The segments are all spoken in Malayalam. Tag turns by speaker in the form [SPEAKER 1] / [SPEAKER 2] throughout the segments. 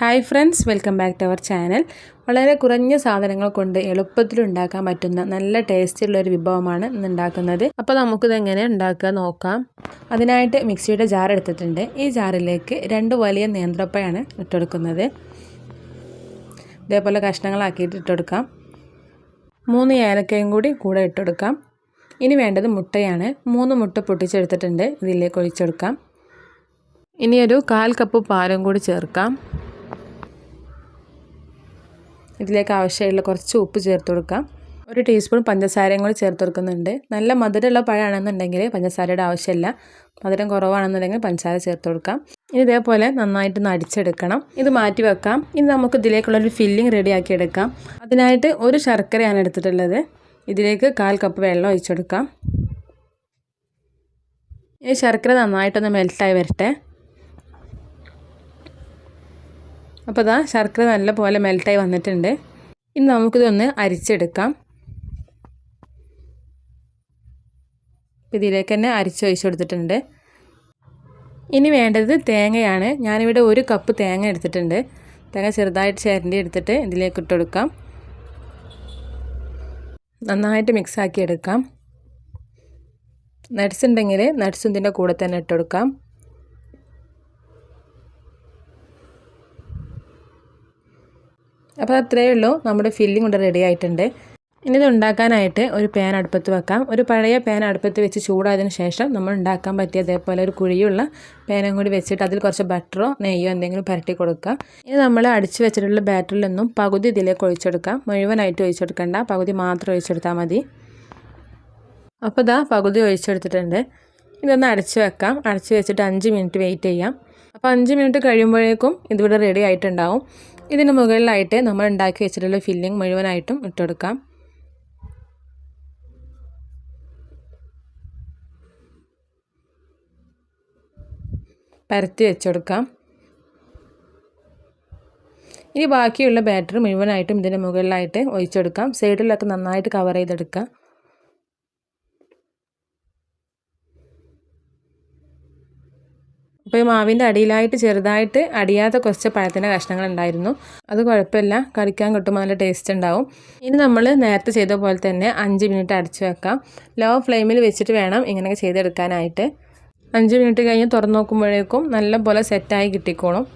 [SPEAKER 1] Hi friends welcome back to our channel വളരെ കുറഞ്ഞ സാധനങ്ങൾ കൊണ്ട് എളുപ്പത്തിൽ ഉണ്ടാക്കാൻ പറ്റുന്ന നല്ല ടേസ്റ്റുള്ള ഒരു വിഭവമാണ് ഇന്ന് ഉണ്ടാക്കുന്നത്. അപ്പോൾ നമുക്കിത് എങ്ങനെ ഉണ്ടാക്കുക നോക്കാം. അതിനായിട്ട് മിക്സിയുടെ ജാർ എടുത്തിട്ടുണ്ട്. ഈ ജാറിലേക്ക് രണ്ട് വലിയ നേന്ത്രപ്പയാണ് ഇട്ടെടുക്കുന്നത്. ഇതേപോലെ കഷ്ണങ്ങളാക്കിയിട്ട് ഇട്ടെടുക്കാം. മൂന്ന് ഏലക്കയും കൂടി കൂടെ ഇട്ടെടുക്കാം. ഇനി വേണ്ടത് മുട്ടയാണ്. മൂന്ന് മുട്ട പൊട്ടിച്ചെടുത്തിട്ടുണ്ട്. ഇതിലേക്ക് ഒഴിച്ചെടുക്കാം. ഇനി ഒരു കാൽ കപ്പ് പാലും കൂടി ചേർക്കാം. ഇതിലേക്ക് ആവശ്യമുള്ള കുറച്ച് ഉപ്പ് ചേർത്ത് കൊടുക്കാം. ഒരു ടീസ്പൂൺ പഞ്ചസാരയും കൂടി ചേർത്ത് കൊടുക്കുന്നുണ്ട്. നല്ല മധുരമുള്ള പഴമാണെന്നുണ്ടെങ്കിൽ പഞ്ചസാരയുടെ ആവശ്യമില്ല. മധുരം കുറവാണെന്നുണ്ടെങ്കിൽ പഞ്ചസാര ചേർത്ത് കൊടുക്കാം. ഇനി ഇതേപോലെ നന്നായിട്ട് നടിച്ചെടുക്കണം ഇത് മാറ്റി വെക്കാം. ഇനി നമുക്ക് ഇതിലേക്കുള്ളൊരു ഫില്ലിംഗ് റെഡിയാക്കി എടുക്കാം. അതിനായിട്ട് ഒരു ശർക്കരയാണ് എടുത്തിട്ടുള്ളത്. ഇതിലേക്ക് കാൽ കപ്പ് വെള്ളം ഒഴിച്ചെടുക്കാം ഈ ശർക്കര നന്നായിട്ടൊന്ന് മെൽറ്റായി വരട്ടെ. അപ്പോൾ ഇതാ ശർക്കര നല്ലപോലെ പോലെ മെൽറ്റായി വന്നിട്ടുണ്ട്. ഇനി നമുക്കിതൊന്ന് അരിച്ചെടുക്കാം. ഇതിലേക്ക് തന്നെ അരിച്ച് ഒഴിച്ചു കൊടുത്തിട്ടുണ്ട് ഇനി വേണ്ടത് തേങ്ങയാണ്. ഞാനിവിടെ ഒരു കപ്പ് തേങ്ങ എടുത്തിട്ടുണ്ട്. തേങ്ങ ചെറുതായിട്ട് ചേരണ്ടി എടുത്തിട്ട് ഇതിലേക്ക് ഇട്ട് കൊടുക്കാം. നന്നായിട്ട് മിക്സാക്കി എടുക്കാം. നട്സ് ഉണ്ടെങ്കിൽ നട്സ് ഇതിന്റെ കൂടെ തന്നെ ഇട്ട് കൊടുക്കാം. അപ്പോൾ അത്രയേ ഉള്ളൂ. നമ്മുടെ ഫില്ലിംഗ് ഇവിടെ റെഡി ആയിട്ടുണ്ട്. ഇനി ഇത് ഉണ്ടാക്കാനായിട്ട് ഒരു പാൻ അടുപ്പത്ത് വെക്കാം. ഒരു പഴയ പാൻ അടുപ്പത്ത് വെച്ച് ചൂടായതിന് ശേഷം നമ്മൾ ഉണ്ടാക്കാൻ പറ്റിയ അതേപോലെ ഒരു കുഴിയുള്ള പാനും കൂടി വെച്ചിട്ട് അതിൽ കുറച്ച് ബട്ടറോ നെയ്യോ എന്തെങ്കിലും പരട്ടി കൊടുക്കുക. ഇനി നമ്മൾ അടിച്ച് വെച്ചിട്ടുള്ള ബാറ്ററിൽ നിന്നും പകുതി ഇതിലേക്ക് ഒഴിച്ചെടുക്കാം. മുഴുവനായിട്ട് ഒഴിച്ചെടുക്കണ്ട. പകുതി മാത്രം ഒഴിച്ചെടുത്താൽ മതി. അപ്പോൾ ഇതാ പകുതി ഒഴിച്ചെടുത്തിട്ടുണ്ട്. ഇതൊന്ന് അടച്ച് വെക്കാം. അടച്ച് വെച്ചിട്ട് അഞ്ച് മിനിറ്റ് വെയിറ്റ് ചെയ്യാം. അപ്പോൾ അഞ്ച് മിനിറ്റ് കഴിയുമ്പോഴേക്കും ഇതിവിടെ റെഡി ആയിട്ടുണ്ടാവും. ഇതിന് മുകളിലായിട്ട് നമ്മൾ ഉണ്ടാക്കി വെച്ചിട്ടുള്ള ഫില്ലിംഗ് മുഴുവനായിട്ടും ഇട്ടെടുക്കാം. പരത്തി വെച്ചെടുക്കാം. ഇനി ബാക്കിയുള്ള ബാറ്റർ മുഴുവനായിട്ടും ഇതിന്റെ മുകളിലായിട്ട് ഒഴിച്ചെടുക്കാം. സൈഡിലൊക്കെ നന്നായിട്ട് കവർ ചെയ്തെടുക്കാം. അപ്പോൾ ഈ മാവിന്റെ അടിയിലായിട്ട് ചെറുതായിട്ട് അടിയാത്ത കുറച്ച് പഴത്തിന്റെ കഷ്ണങ്ങൾ ഉണ്ടായിരുന്നു. അത് കുഴപ്പമില്ല. കടിക്കാൻ കിട്ടുമ്പോൾ നല്ല ടേസ്റ്റ് ഉണ്ടാവും. ഇനി നമ്മൾ നേരത്തെ ചെയ്ത പോലെ തന്നെ അഞ്ച് മിനിറ്റ് അടച്ചു വെക്കാം. ലോ ഫ്ലെയിമിൽ വെച്ചിട്ട് വേണം ഇങ്ങനെയൊക്കെ ചെയ്തെടുക്കാനായിട്ട്. അഞ്ച് മിനിറ്റ് കഴിഞ്ഞ് തുറന്നു നോക്കുമ്പോഴേക്കും നല്ല പോലെ സെറ്റായി കിട്ടിക്കോളും.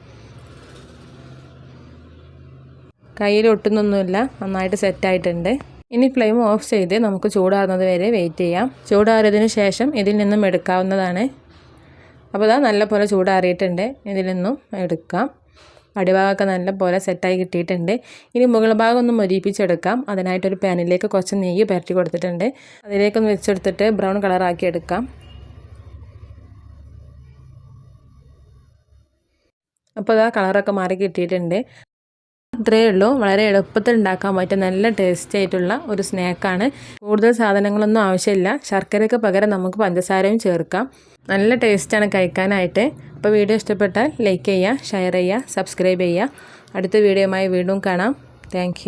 [SPEAKER 1] കയ്യിൽ ഒട്ടുന്നൊന്നുമില്ല. നന്നായിട്ട് സെറ്റായിട്ടുണ്ട് ഇനി ഫ്ലെയിം ഓഫ് ചെയ്ത് നമുക്ക് ചൂടാറുന്നത് വരെ വെയിറ്റ് ചെയ്യാം. ചൂടാറിയതിന് ശേഷം ഇതിൽ നിന്നും എടുക്കാവുന്നതാണ്. അപ്പോൾ ഇതാ നല്ലപോലെ ചൂടാറിയിട്ടുണ്ട്. ഇതിൽ നിന്നും എടുക്കാം. അടിഭാഗമൊക്കെ നല്ലപോലെ സെറ്റായി കിട്ടിയിട്ടുണ്ട്. ഇനി മുകൾ ഭാഗം ഒന്ന് മൊരിപ്പിച്ചെടുക്കാം അതിനായിട്ടൊരു പാനിലേക്ക് കുറച്ച് നെയ്യ് പരട്ടി കൊടുത്തിട്ടുണ്ട്. അതിലേക്കൊന്ന് വെച്ചെടുത്തിട്ട് ബ്രൗൺ കളറാക്കി എടുക്കാം. അപ്പോൾ ഇതാ കളറൊക്കെ മാറി കിട്ടിയിട്ടുണ്ട്. അത്രയേ ഉള്ളൂ. വളരെ എളുപ്പത്തിൽ ഉണ്ടാക്കാൻ പറ്റിയ നല്ല ടേസ്റ്റ് ആയിട്ടുള്ള ഒരു സ്നാക്കാണ്. കൂടുതൽ സാധനങ്ങളൊന്നും ആവശ്യമില്ല. ശർക്കരയ്ക്ക് പകരം നമുക്ക് പഞ്ചസാരയും ചേർക്കാം. നല്ല ടേസ്റ്റാണ് കഴിക്കാനായിട്ട്. അപ്പോൾ വീഡിയോ ഇഷ്ടപ്പെട്ടാൽ ലൈക്ക് ചെയ്യുക ഷെയർ ചെയ്യുക സബ്സ്ക്രൈബ് ചെയ്യുക. അടുത്ത വീഡിയോയുമായി വീണ്ടും കാണാം. താങ്ക്